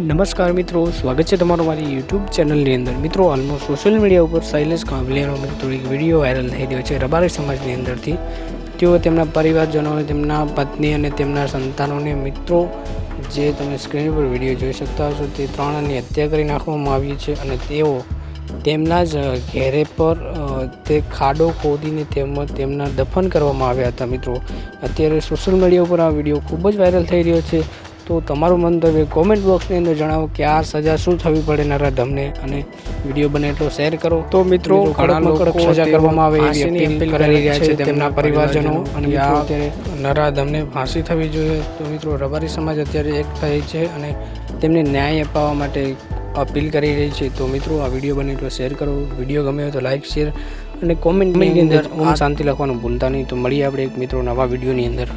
નમસ્કાર મિત્રો, સ્વાગત છે તમારું મારી યુટ્યુબ ચેનલની અંદર. મિત્રો, હાલમાં સોશિયલ મીડિયા ઉપર શૈલેષ કાંબલિયાનો મિત્રો એક વીડિયો વાયરલ થઈ રહ્યો છે રબારી સમાજની અંદરથી. તેઓ તેમના પરિવારજનોને, તેમના પત્ની અને તેમના સંતાનોને, મિત્રો, જે તમે સ્ક્રીન પર વીડિયો જોઈ શકતા હશો, તે ત્રણની હત્યા કરી નાખવામાં આવી છે અને તેઓ તેમના જ ઘેરે પર તે ખાડો ખોદીને તેમજ તેમના દફન કરવામાં આવ્યા હતા મિત્રો. અત્યારે સોશિયલ મીડિયા ઉપર આ વીડિયો ખૂબ જ વાયરલ થઈ રહ્યો છે. તો તમારું મંતવ્ય કોમેન્ટ બોક્સની અંદર જણાવો કે આ સજા શું થવી પડે નરાધમને અને વીડિયો બને એટલો શેર કરો. તો મિત્રો કડકમાં કડક સજા કરવામાં આવે એવી અપીલ કરી રહ્યા છે તેમના પરિવારજનો અને આ નરાધમને ફાંસી થવી જોઈએ તો મિત્રો રબારી સમાજ અત્યારે એક થઈ છે અને તેમને ન્યાય અપાવવા માટે અપીલ કરી રહી છે. તો મિત્રો આ વીડિયો બને એટલો શેર કરો. વીડિયો ગમે તો લાઇક શેર અને કોમેન્ટની અંદર ઓમ શાંતિ લખવાનું ભૂલતા નહીં. તો મળીએ આપણે એક મિત્રો નવા વિડીયોની અંદર.